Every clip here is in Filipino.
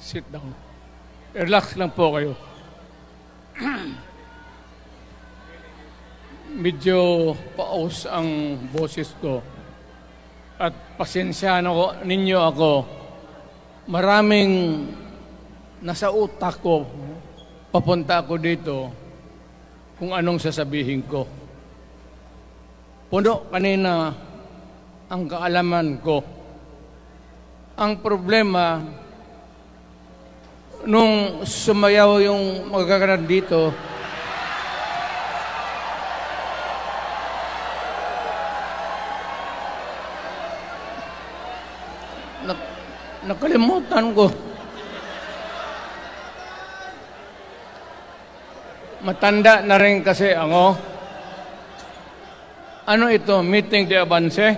Sit down. Relax lang po kayo. Medyo paus ang boses ko. At pasensya ko, ninyo ako. Maraming nasa utak ko, papunta ako dito, kung anong sasabihin ko. Puno kanina ang kaalaman ko. Ang problema, nung sumayaw yung magkakaroon dito, nak- nakalimutan ko. Matanda na rin kasi ako. Ano ito? Meeting de Avance?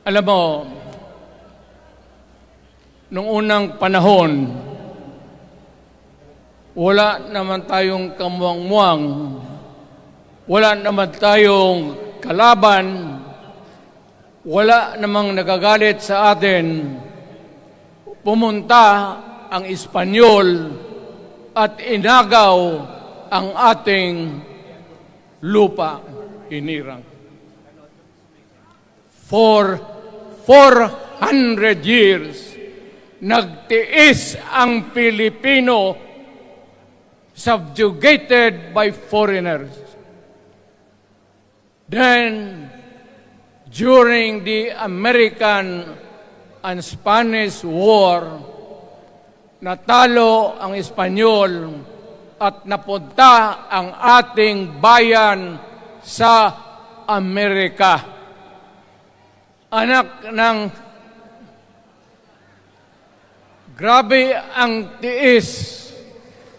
Alam mo, nung unang panahon, wala naman tayong kamuang-muang, wala naman tayong kalaban, wala namang nagagalit sa atin, pumunta ang Espanyol at inagaw ang ating lupa hinirang. For 400 years, nagtiis ang Pilipino subjugated by foreigners. Then, during the American and Spanish War, natalo ang Espanyol at napunta ang ating bayan sa Amerika. Anak ng grabe ang tiis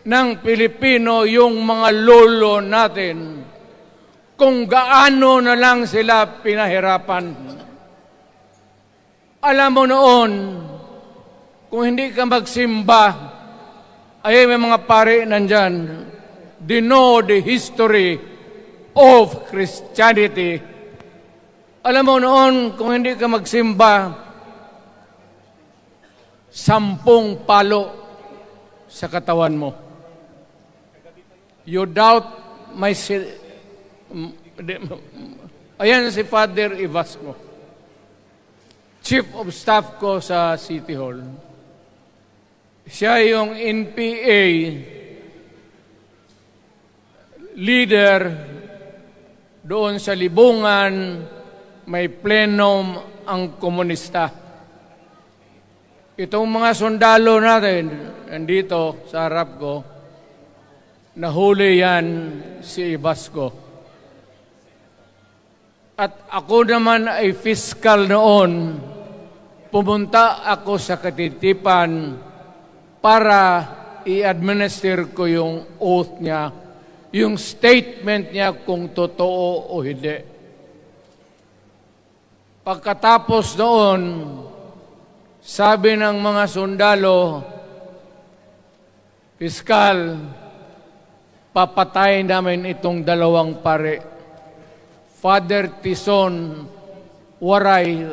ng Pilipino yung mga lolo natin kung gaano na lang sila pinahirapan. Alam mo noon, kung hindi ka magsimba, ay may mga pare nandyan, they know the history of Christianity. Alam mo noon, kung hindi ka magsimba, sampung palo sa katawan mo. You doubt my... Ayan si Father Ivasco, Chief of Staff ko sa City Hall. Siya yung NPA leader doon sa Libungan, may plenum ang komunista. Itong mga sundalo natin, nandito sa harap ko, nahuli yan si Ibasco. At ako naman ay fiscal noon, pumunta ako sa katitipan para i-administer ko yung oath niya, yung statement niya kung totoo o hindi. Pagkatapos noon, sabi ng mga sundalo, Piskal, papatay namin itong dalawang pare. Father Tison, Waray,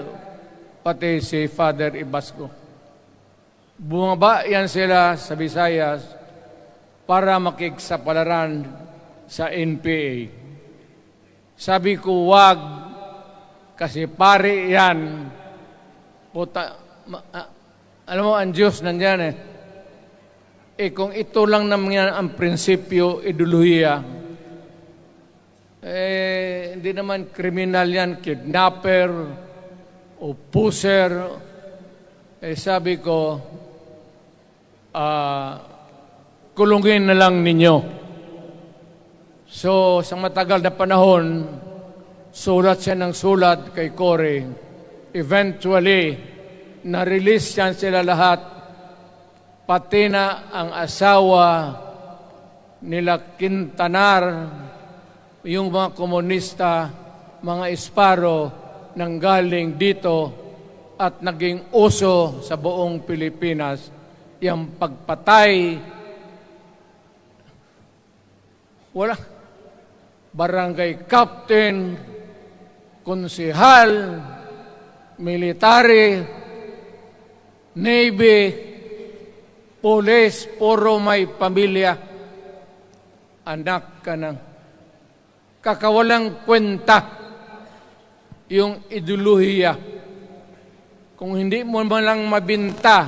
pati si Father Ibasco. Bumaba yan sila sa Visayas para makiksapalaran sa NPA. Sabi ko, wag, kasi pare yan. Puta, ma, ah, alam mo, ang Diyos nandyan eh. Eh kung ito lang naman yan ang prinsipyo, ideolohiya, eh, hindi naman kriminal yan, kidnapper, o puser. Eh sabi ko, ah, kulungin na lang ninyo. So, sa matagal na panahon, sulat siya ng sulat kay Cory. Eventually, na-release yan sila lahat, pati na ang asawa nila Quintanar, yung mga komunista, mga Esparo, nang galing dito at naging uso sa buong Pilipinas, yung pagpatay, wala, barangay captain, konsihal, military, navy, police, puro may pamilya, anak ka ng kakawalang kwenta. Yung ideolohiya. Kung hindi mo man lang mabinta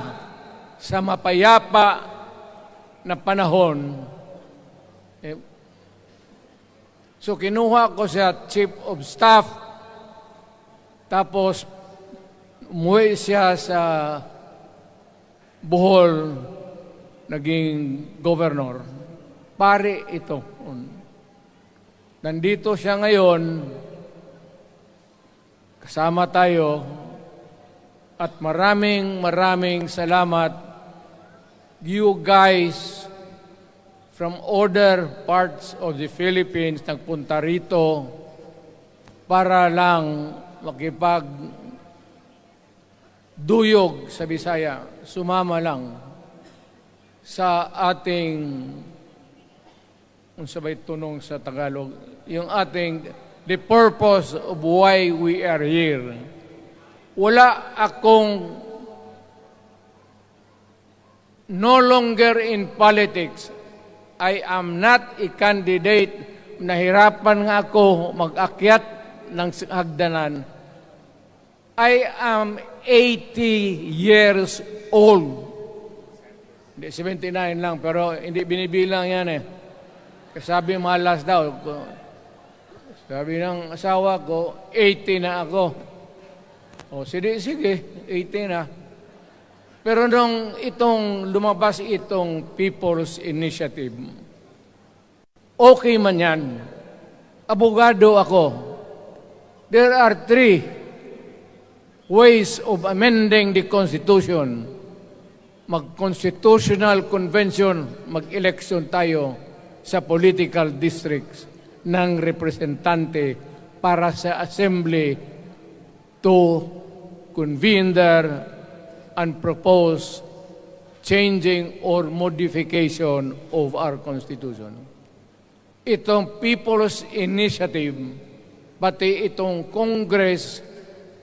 sa mapayapa na panahon, eh, so kinuha ko sa Chief of Staff, tapos umuwi siya sa Bohol, naging governor. Pare ito. Nandito siya ngayon, kasama tayo, at maraming maraming salamat you guys from other parts of the Philippines nagpunta rito para lang makipag duyog sa Bisaya, sumama lang sa ating kung sabay tunong sa Tagalog, yung ating the purpose of why we are here. Wala akong no longer in politics. I am not a candidate. Nahirapan nga ako mag-akyat ng hagdanan. I am 80 years old. Hindi, 79 lang, pero hindi binibilang yan eh. Sabi malas daw. Sabi ng asawa ko, 80 na ako. O, sige, sige, 80 na. Pero nung itong lumabas itong People's Initiative, okay man yan. Abogado ako. There are three ways of amending the Constitution. Mag-constitutional convention, mag-election tayo sa political districts ng representante para sa assembly to convene there and propose changing or modification of our Constitution. Itong People's Initiative, pati itong Congress,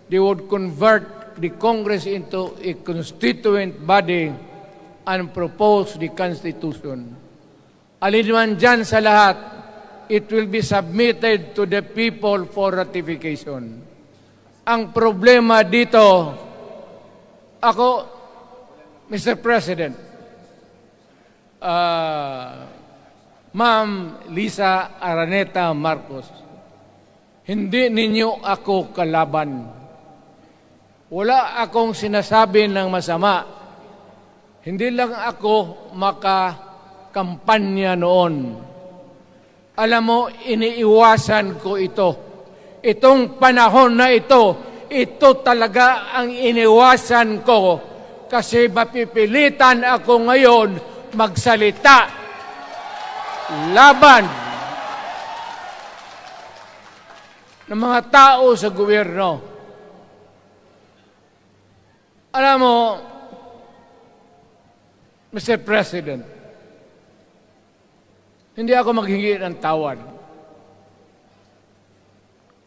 they would convert the Congress into a constituent body and propose the Constitution. Alin man dyan sa lahat, it will be submitted to the people for ratification. Ang problema dito, ako, Mr. President, uh, Ma'am Lisa Araneta Marcos, hindi ninyo ako kalaban. Wala akong sinasabi ng masama. Hindi lang ako makakampanya noon. Alam mo, iniiwasan ko ito. Itong panahon na ito, ito talaga ang iniwasan ko kasi mapipilitan ako ngayon magsalita laban ng mga tao sa gobyerno. Alam mo, Mr. President, hindi ako maghingi ng tawad.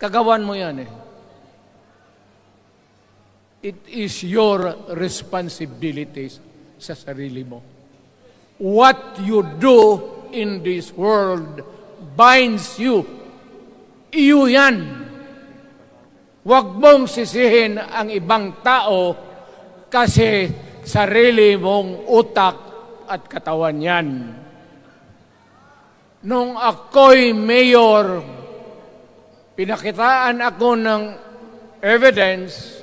Kagawan mo yan eh. It is your responsibilities sa sarili mo. What you do in this world binds you. Iyo yan. Huwag mong sisihin ang ibang tao kasi sarili mong utak at katawan yan. Nung ako'y mayor, pinakitaan ako ng evidence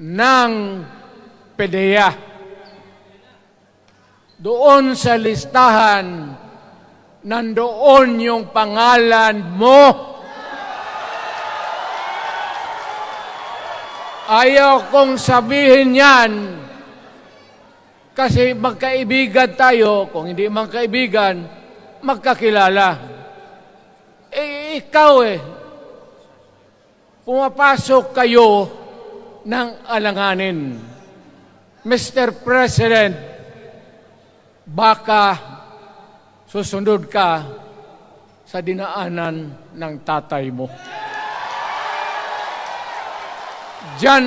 ng PDEA. Doon sa listahan, nandoon yung pangalan mo. Ayaw kong sabihin yan kasi magkaibigan tayo, kung hindi magkaibigan, magkakilala. Eh, ikaw eh, pumapasok kayo ng alanganin. Mr. President, baka susunod ka sa dinaanan ng tatay mo. John